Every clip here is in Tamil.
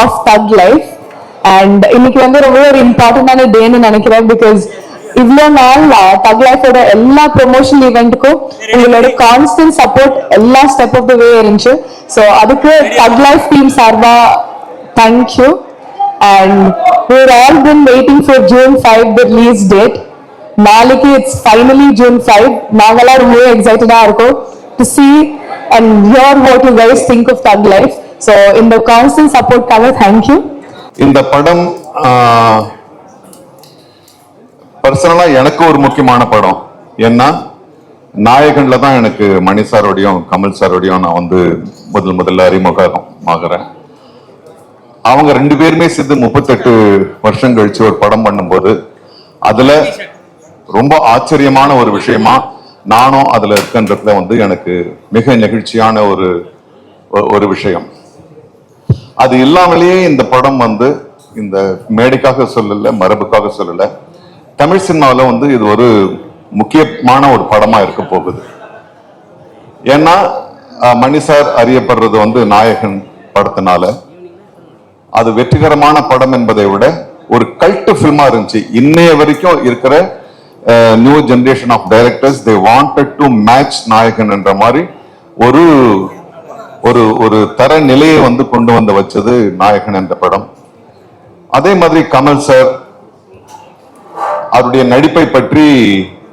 ஆஃப் தக் லைஃப் அண்ட் இன்னைக்கு வந்து ரொம்ப ஒரு இம்பார்ட்டன்டான டேன்னு நினைக்கிறேன் பிகாஸ் இவ்வளோ நாள் தக் லைஃபோட எல்லா ப்ரொமோஷன் ஈவெண்ட்டுக்கும் உங்களோட கான்ஸ்டன்ட் சப்போர்ட் எல்லா ஸ்டெப் ஆஃப் த வே இருந்துச்சு. ஸோ அதுக்கு தக் லைஃப் டீம் சார்பா thank you and we're all been waiting for June five the release date நாளைக்கு இட்ஸ் ஃபைனலி ஜூன் ஃபைவ் நாங்களாம் ரொம்ப எக்ஸைட்டடா இருக்கோம். To see and hear what you guys think of thug life so இந்த கவுன்சில் சப்போர்ட்காக தேங்க்யூ இந்த படம் பர்சனலாக எனக்கு ஒரு முக்கியமான படம். ஏன்னா நாயகனில் தான் எனக்கு மணி சாரோடையும் கமல் சாரோடையும் நான் வந்து முதல் முதல்ல அறிமுகமாகிறேன். அவங்க ரெண்டு பேருமே சேர்ந்து முப்பத்தெட்டு வருஷம் கழிச்சு ஒரு படம் பண்ணும்போது அதுல ரொம்ப ஆச்சரியமான ஒரு விஷயமா நானும் அதுல இருக்கன்றதுல வந்து எனக்கு மிக நெகிழ்ச்சியான ஒரு ஒரு விஷயம். அது இல்லாமலேயே இந்த படம் வந்து இந்த மேடைக்காக சொல்லல மரபுக்காக சொல்லல. தமிழ் சினிமாவில் வந்து இது ஒரு முக்கியமான ஒரு படமா இருக்க போகுது. ஏன்னா மணி சார் அறியப்படுறது வந்து நாயகன் படத்தினால. அது வெற்றிகரமான படம் என்பதை விட ஒரு கல்ட்டு ஃபில்மா இருந்துச்சு. இன்னைய வரைக்கும் இருக்கிற new generation of directors they wanted to match Nayakan என்ற மாதிரி ஒரு ஒரு ஒரு தர நிலையை வந்து கொண்டு வந்து வச்சது நாயகன் என்ற படம். அதே மாதிரி கமல் சார் அவருடைய நடிப்பை பற்றி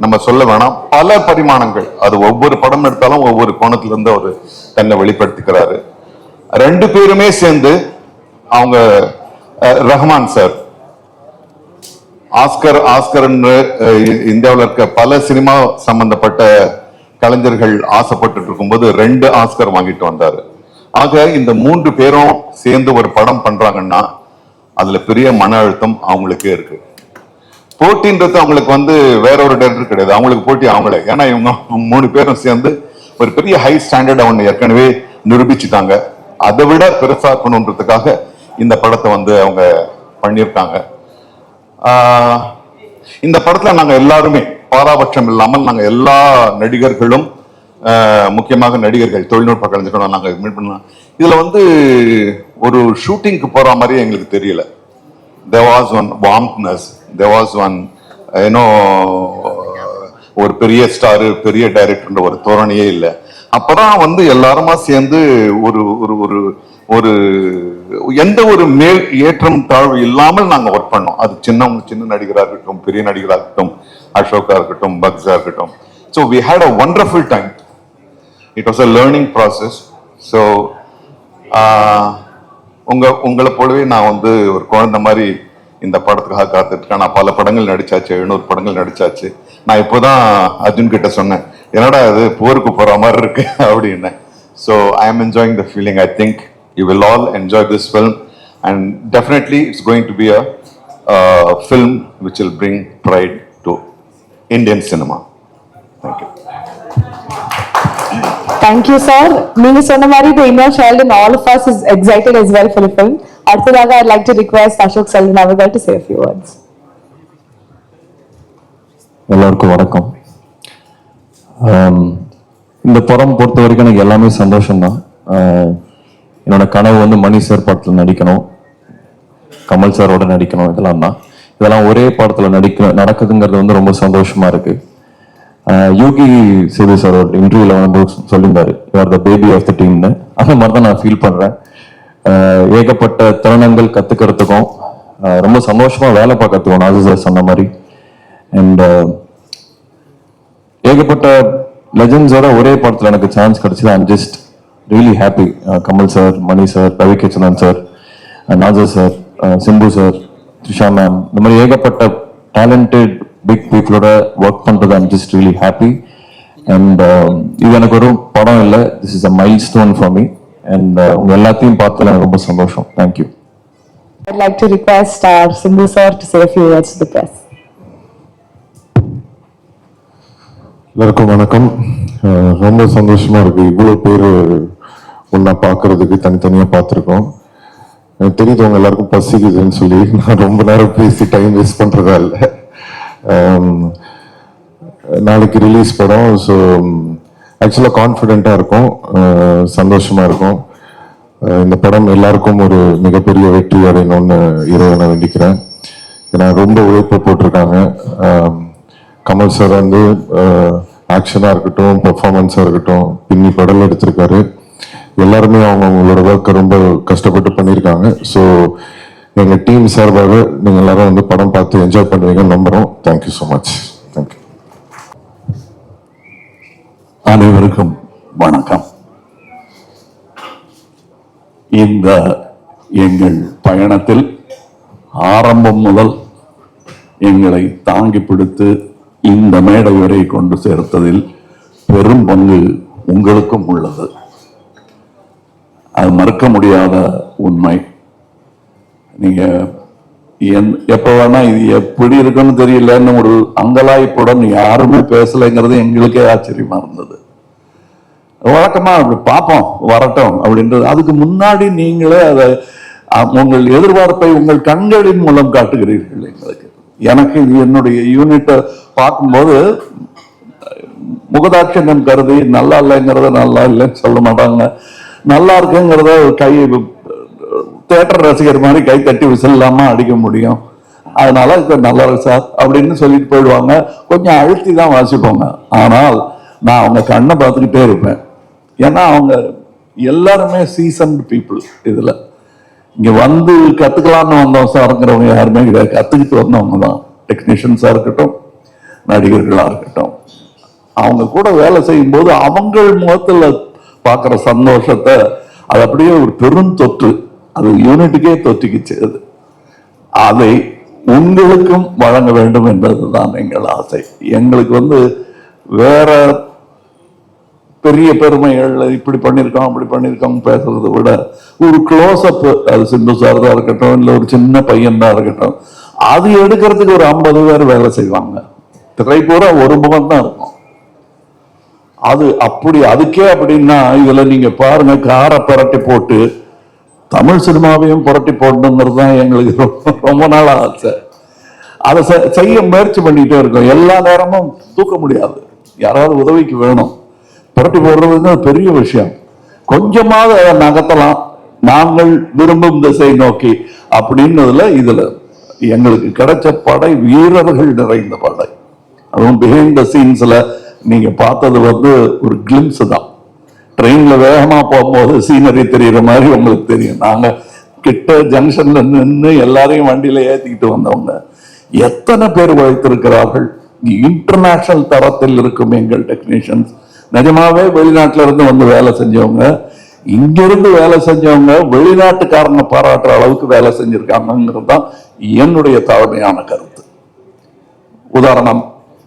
நம்ம சொல்ல வேணாம். பல பரிமாணங்கள். அது ஒவ்வொரு படம் எடுத்தாலும் ஒவ்வொரு கோணத்திலிருந்து அவர் தன்னை வெளிப்படுத்திக்கிறாரு. ரெண்டு பேருமே சேர்ந்து அவங்க ரஹ்மான் சார் ஆஸ்கர் ஆஸ்கர் இந்தியாவில் இருக்க பல சினிமா சம்பந்தப்பட்ட கலைஞர்கள் ஆசைப்பட்டு இருக்கும்போது ரெண்டு ஆஸ்கர் வாங்கிட்டு வந்தாரு. ஆக இந்த மூன்று பேரும் சேர்ந்து ஒரு படம் பண்றாங்கன்னா அதுல பெரிய மன அழுத்தம் அவங்களுக்கே இருக்கு. போட்டின்றது அவங்களுக்கு வந்து வேற ஒரு டேரக்டர் கிடையாது. அவங்களுக்கு போட்டி அவங்களே. ஏன்னா இவங்க மூணு பேரும் சேர்ந்து ஒரு பெரிய ஹை ஸ்டாண்டர்ட் அவங்க ஏற்கனவே நிரூபிச்சுட்டாங்க. அதை விட பெருசாக்கணுன்றதுக்காக இந்த படத்தை வந்து அவங்க பண்ணியிருக்காங்க. ஆஹ் இந்த படத்துல நாங்க எல்லாருமே பாராபட்சம் இல்லாமல் நாங்க எல்லா நடிகர்களும் முக்கியமாக நடிகர்கள் தொழில்நுட்ப கலைஞர்களும் நாங்க மீட் பண்ணலாம் இதுல வந்து ஒரு ஷூட்டிங்க்கு போற மாதிரி எங்களுக்கு தெரியல. There one warmthness warmthness. One ஏனோ ஒரு பெரிய ஸ்டாரு பெரிய டைரக்டர்ன்ற ஒரு தோரணையே இல்லை. அப்பதான் வந்து எல்லாருமா சேர்ந்து ஒரு ஒரு ஒரு ஒரு எந்த ஒரு மேல் ஏற்றம் தாழ்வு இல்லாமல் நாங்கள் ஒர்க் பண்ணோம். அது சின்ன சின்ன நடிகராக இருக்கட்டும் பெரிய நடிகராக இருக்கட்டும் அசோக்கா இருக்கட்டும் பக்ஸா இருக்கட்டும் so we had a wonderful time it was a learning process so உங்க உங்களை போலவே நான் வந்து ஒரு குழந்தை மாதிரி இந்த படத்துக்காக காத்துட்ருக்கேன். நான் பல படங்கள் நடிச்சாச்சு எழுநூறு படங்கள் நடிச்சாச்சு. நான் இப்போதான் அர்ஜுன் கிட்ட சொன்னேன் என்னடா அது போருக்கு போகிற மாதிரி இருக்கு அப்படின்னு so I am enjoying the feeling I think you will all enjoy this film and definitely it's going to be a film which will bring pride to Indian cinema thank you thank you sir நீங்க சொன்ன மாதிரி the inner child in all of us is excited as well for the film. அடுத்ததாக I'd like to request Ashok Selvan அவர்கள் to say a few words. எல்லாருக்கும் வணக்கம். ஆம், இந்த படம் பொறுத்த வரைக்கும் எனக்கு எல்லாமே சந்தோஷம்தான். ஆஹ், என்னோட கனவு வந்து மணி சார் படத்தில் நடிக்கணும். கமல் சாரோட நடிக்கணும். இதெல்லாம் தான். இதெல்லாம் ஒரே படத்தில் நடிக்க நடக்குதுங்கிறது வந்து ரொம்ப சந்தோஷமா இருக்கு. யூகி யோகி சேது சார் ஒரு இன்டர்வியூல வந்து சொல்லியிருந்தாரு. You're the baby of the டீம்னு அந்த மாதிரி தான் நான் ஃபீல் பண்றேன். ஏகப்பட்ட தருணங்கள் கத்துக்கிறதுக்கும் ரொம்ப சந்தோஷமா வேலை பார்க்கறதுக்கும் நாசு சார் சொன்ன மாதிரி. அண்ட் ஏகப்பட்ட லெஜண்ட்ஸோட ஒரே படத்தில் எனக்கு சான்ஸ் கிடைச்சது I'm just really happy Kamal sir Mani sir Ravi கிச்சனன் sir Nassar sir Simbu sir Trisha ma'am இந்த மாதிரி ஏகப்பட்ட டேலண்டட் பிக் பீப்புளோட ஒர்க் பண்றது I'm just really happy and இது எனக்கு ஒரு படம் இல்லை. This is a milestone for me and உங்க எல்லாத்தையும் பார்த்ததுல எனக்கு ரொம்ப சந்தோஷம். Thank you I'd like to request our Sindhu sir to say a few words to the press. எல்லாருக்கும் வணக்கம். ரொம்ப சந்தோஷமா இருக்கு. இவ்வளவு பேர் ஒன்னா பார்க்கறதுக்கு தனித்தனியாக பார்த்துருக்கோம் எனக்கு தெரியுது உங்க எல்லாருக்கும் பசிக்குதுன்னு சொல்லி. நான் ரொம்ப நேரம் பேசி டைம் வேஸ்ட் பண்ணுறதா இல்லை நாளைக்கு ரிலீஸ் படம். ஸோ ஆக்சுவலாக கான்ஃபிடெண்ட்டாக இருக்கும். சந்தோஷமாக இருக்கும். இந்த படம் எல்லாருக்கும் ஒரு மிகப்பெரிய வெற்றி அடையணும்னு இறைவனை வேண்டிக்கிறேன். ஏன்னா ரொம்ப உழைப்பு போட்டிருக்காங்க. கமல் சார் வந்து ஆக்ஷனாக இருக்கட்டும் பெர்ஃபார்மன்ஸாக இருக்கட்டும் பின்னி படல் எடுத்திருக்காரு. எல்லாருமே அவங்க அவங்களோட ஒர்க்கை ரொம்ப கஷ்டப்பட்டு பண்ணியிருக்காங்க. ஸோ எங்கள் டீம் சார்பாக நீங்கள் எல்லாரும் வந்து படம் பார்த்து என்ஜாய் பண்ணுவீங்கன்னு நம்புகிறோம் தேங்க்யூ ஸோ மச் தேங்க்யூ அனைவருக்கும் வணக்கம். இந்த எங்கள் பயணத்தில் ஆரம்பம் முதல் எங்களை தாங்கி பிடித்து இந்த மேடை வரை கொண்டு சேர்த்ததில் பெரும் பங்கு உங்களுக்கும் உள்ளது. அது மறுக்க முடியாத உண்மை. நீங்க எந்- எப்ப வேணா இது எப்படி இருக்குன்னு தெரியலன்னு ஒரு அங்கலாய்ப்புடன் யாருமே பேசலைங்கிறது எங்களுக்கே ஆச்சரியமா இருந்தது. வழக்கமாக அப்படி பார்ப்போம் வரட்டும் அப்படின்றது. அதுக்கு முன்னாடி நீங்களே அதை உங்கள் எதிர்பார்ப்பை உங்கள் கண்களின் மூலம் காட்டுகிறீர்கள் எங்களுக்கு. எனக்கு இது என்னுடைய யூனிட்டை பார்க்கும்போது முகதாட்சண்யம் கருதி நல்லா இல்லைங்கிறத நல்லா இல்லைன்னு சொல்ல மாட்டாங்க. நல்லா இருக்குங்கிறத கை தேட்டர் ரசிகர் மாதிரி கை தட்டி விசில்லாம அடிக்க முடியும். அதனால இப்போ நல்லா இருக்கு சார் அப்படின்னு சொல்லிட்டு போயிடுவாங்க. கொஞ்சம் அழுத்தி தான் வாசிப்பாங்க. ஆனால் நான் அவங்க கண்ணை பார்த்துக்கிட்டே இருப்பேன். ஏன்னா அவங்க எல்லாருமே சீசன்ட் பீப்புள் இதில். இங்கே வந்து கற்றுக்கலான்னு வந்தோம் சாருங்கிறவங்க யாருமே கிடையாது. கற்றுக்கிட்டு வந்தவங்க தான். டெக்னீஷியன்ஸாக இருக்கட்டும் நடிகர்களாக இருக்கட்டும். அவங்க கூட வேலை செய்யும்போது அவங்கள் முகத்தில் பார்க்குற சந்தோஷத்தை அது அப்படியே ஒரு பெரும் தொற்று. அது யூனிட்டுக்கே தொற்றுக்குச்சு அது. அதை உங்களுக்கும் வழங்க வேண்டும் என்பதுதான் எங்கள் ஆசை. எங்களுக்கு வந்து வேற பெரிய பெருமைகள் இப்படி பண்ணியிருக்கோம் அப்படி பண்ணியிருக்கோம் பேசுறதை விட ஒரு க்ளோஸ்அப் அது சிந்து சார் தான் இருக்கட்டும் இல்லை ஒரு சின்ன பையன் தான் இருக்கட்டும் அது எடுக்கிறதுக்கு ஒரு ஐம்பது பேர் வேலை செய்வாங்க. திரைப்பூரா ஒரு முகம் தான் இருக்கும். அது அப்படி அதுக்கே அப்படின்னா இதுல நீங்க பாருங்க காரை புரட்டி போட்டு தமிழ் சினிமாவையும் புரட்டி போடணுங்கிறது தான் எங்களுக்கு ரொம்ப ரொம்ப நாள் ஆசை. அதை செ- செய்ய முயற்சி பண்ணிட்டே இருக்கோம். எல்லா நேரமும் தூக்க முடியாது. யாராவது உதவிக்கு வேணும். புரட்டி போடுறதுங்க பெரிய விஷயம். கொஞ்சமாவது அதை நகர்த்தலாம். நாங்கள் விரும்பும் திசை நோக்கி அப்படின்னதுல இதுல எங்களுக்கு கிடைச்ச படை வீரர்கள் நிறைந்த படை. அதுவும் பிஹைண்ட் த சீன்ஸ்ல நீங்க பார்த்தது வந்து ஒரு கிளிம்ஸ் தான். ட்ரெயின்ல வேகமா போகும்போது சீனரி தெரியுற மாதிரி உங்களுக்கு தெரியும். நாங்க கிட்ட ஜங்ஷன்ல நின்று எல்லாரையும் வண்டியில ஏத்திக்கிட்டு வந்தவங்க. எத்தனை பேர் வைத்திருக்கிறார்கள் இன்டர்நேஷனல் தரத்தில் இருக்கும் எங்கள் டெக்னீஷியன்ஸ் நிஜமாவே வெளிநாட்டுல இருந்து வந்து வேலை செஞ்சவங்க. இங்கிருந்து வேலை செஞ்சவங்க வெளிநாட்டுக்காரங்க பாராட்டுற அளவுக்கு வேலை செஞ்சிருக்காங்கிறது தான் என்னுடைய தாழ்மையான கருத்து. உதாரணம்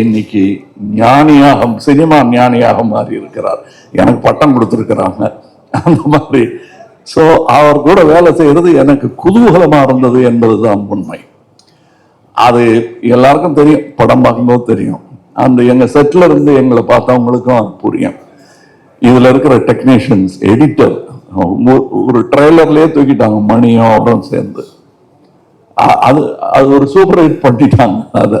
இன்னைக்கு ஞானியாக சினிமா ஞானியாக மாறி இருக்கிறார் எனக்கு பட்டம் கொடுத்துருக்கிறாங்க. அந்த மாதிரி. ஸோ அவர் கூட வேலை செய்கிறது எனக்கு குதூகலமாக இருந்தது என்பது தான் உண்மை. அது எல்லாருக்கும் தெரியும். படம் பார்க்கும்போது தெரியும். அந்த எங்கள் செட்டில் இருந்து எங்களை பார்த்தவங்களுக்கும் அது புரியும். இதில் இருக்கிற டெக்னீஷியன்ஸ் எடிட்டர் ஒரு ட்ரெய்லர்லேயே தூக்கிட்டாங்க. மணியும் அவரும் சேர்ந்து. அது அது ஒரு சூப்பர் ஹிட் பண்ணிட்டாங்க. அதை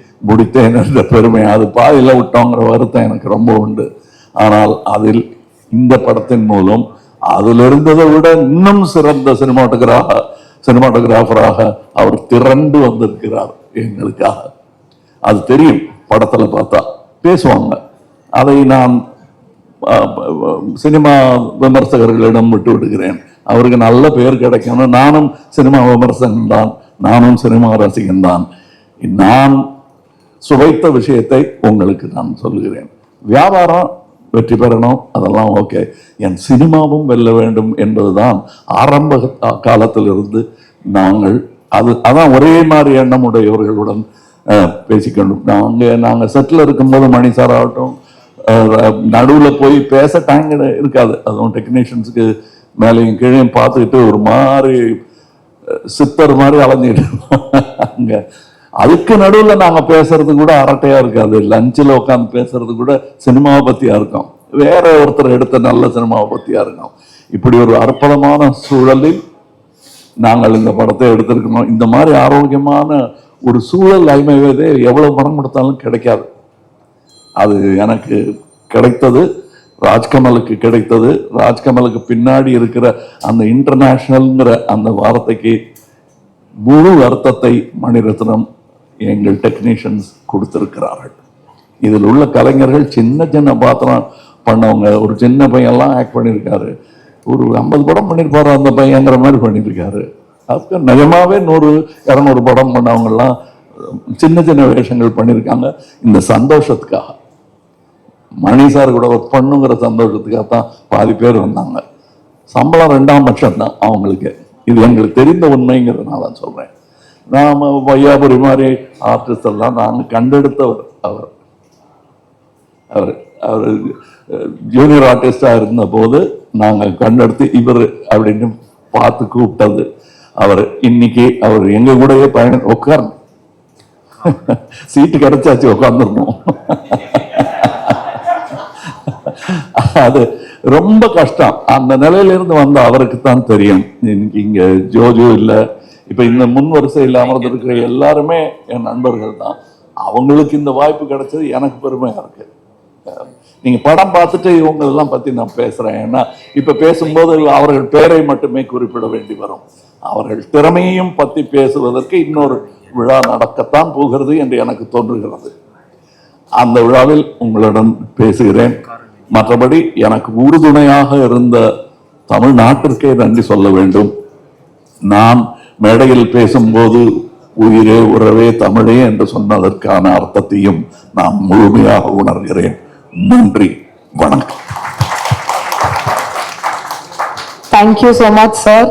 முடித்தேன் என்ற பெருமை. அது பாதியில் விட்டோங்கிற வருத்தம் எனக்கு ரொம்ப உண்டு. ஆனால் அதில் இந்த படத்தின் மூலம் அதில் இருந்ததை விட இன்னும் சிறந்த சினிமாட்டோகிராக சினிமாட்டோகிராஃபராக அவர் திரண்டு வந்திருக்கிறார் எங்களுக்காக. அது தெரியும் படத்துல பார்த்தா. பேசுவாங்க. அதை நான் சினிமா விமர்சகர்களிடம் விட்டு விடுகிறேன். அவருக்கு நல்ல பெயர் கிடைக்கணும். நானும் சினிமா விமர்சகன் தான். நானும் சினிமா ரசிகன் தான். நான் சுவைத்த விஷயத்தை உங்களுக்கு நான் சொல்லுகிறேன். வியாபாரம் வெற்றி பெறணும் அதெல்லாம் ஓகே. என் சினிமாவும் வெல்ல வேண்டும் என்பதுதான் ஆரம்ப காலத்திலிருந்து நாங்கள் அது அதான் ஒரே மாதிரி எண்ணம் உடையவர்களுடன் நாங்கள் நாங்கள் செட்டில் இருக்கும்போது மணி சார் ஆகட்டும் நடுவில் போய் பேச டைம் இருக்காது. அதுவும் டெக்னீஷியன்ஸுக்கு மேலேயும் கீழே பார்த்துக்கிட்டு ஒரு மாதிரி சித்தர் மாதிரி அலைஞ்சிக்கிட்டு அங்கே அதுக்கு நடுவில் நாங்கள் பேசுறது கூட அரட்டையாக இருக்காது லஞ்சில் உட்காந்து பேசுறது கூட சினிமாவை பற்றியாக இருக்கும். வேற ஒருத்தர் எடுத்த நல்ல சினிமாவை பற்றியாக இருக்கும். இப்படி ஒரு அற்புதமான சூழலில் நாங்கள் இந்த படத்தை எடுத்திருக்கணும் இந்த மாதிரி ஆரோக்கியமான ஒரு சூழல் ஐமைவதே எவ்வளோ பணம் கொடுத்தாலும் கிடைக்காது. அது எனக்கு கிடைத்தது ராஜ்கமலுக்கு கிடைத்தது. ராஜ்கமலுக்கு பின்னாடி இருக்கிற அந்த இன்டர்நேஷ்னல்ங்கிற அந்த வார்த்தைக்கு முழு அர்த்தத்தை மணிரத்னம் எங்கள் டெக்னீஷியன்ஸ் கொடுத்திருக்கிறார்கள். இதில் உள்ள கலைஞர்கள் சின்ன சின்ன பாத்திரம் பண்ணவங்க ஒரு சின்ன பையன்லாம் ஆக்ட் பண்ணியிருக்காரு. ஒரு ஐம்பது படம் பண்ணியிருப்பாரு அந்த பையங்கிற மாதிரி பண்ணியிருக்காரு. அதுக்கு நிஜமாவே நூறு இரநூறு படம் பண்ணவங்கெல்லாம் சின்ன சின்ன வேஷங்கள் பண்ணியிருக்காங்க. இந்த சந்தோஷத்துக்காக. மணி சார் கூட ஒர்க் பண்ணுங்கிற சந்தோஷத்துக்காக தான் பாதி பேர் வந்தாங்க. சம்பளம் ரெண்டாம் பட்சம் தான் அவங்களுக்கு. இது எங்களுக்கு தெரிந்த உண்மைங்கிறதுனால தான் சொல்றேன். நாம வையாபுரி மாதிரி ஆர்டிஸ்ட் எல்லாம் நாங்கள் கண்டெடுத்தவர் அவர். அவர் அவர் ஜூனியர் ஆர்டிஸ்டாக இருந்த போது நாங்கள் கண்டெடுத்து இவர் அப்படின்னு பார்த்து கூப்பிட்டது. அவர் இன்னைக்கு அவர் எங்க கூடயே பயணம் உட்காரணும் சீட்டு கிடைச்சாச்சு உட்காந்துருந்தோம் அது ரொம்ப கஷ்டம். அந்த நிலையில இருந்து வந்த அவருக்கு தான் தெரியும். இன்னைக்கு இங்க ஜோஜோ இல்ல இப்ப இந்த முன் வரிசையில் அமர்ந்திருக்கிற எல்லாருமே என் நண்பர்கள் தான். அவங்களுக்கு இந்த வாய்ப்பு கிடைச்சது எனக்கு பெருமையாக இருக்கு. நீங்க படம் பார்த்துட்டு இவங்களெல்லாம் பற்றி பத்தி நான் பேசுறேன். ஏன்னா இப்ப பேசும்போது அவர்கள் பேரை மட்டுமே குறிப்பிட வேண்டி வரும். அவர்கள் திறமையையும் பத்தி பேசுவதற்கு இன்னொரு விழா நடக்கத்தான் போகிறது என்று எனக்கு தோன்றுகிறது. அந்த விழாவில் உங்களிடம் பேசுகிறேன். மற்றபடி எனக்கு உறுதுணையாக இருந்த தமிழ்நாட்டிற்கே நன்றி சொல்ல வேண்டும். நான் மேடையில் பேசும்போது உயிரே உறவே தமிழே என்று சொன்னதற்கான அர்த்தத்தையும் நான் முழுமையாக உணர்கிறேன். நன்றி. வணக்கம். Thank you you much sir.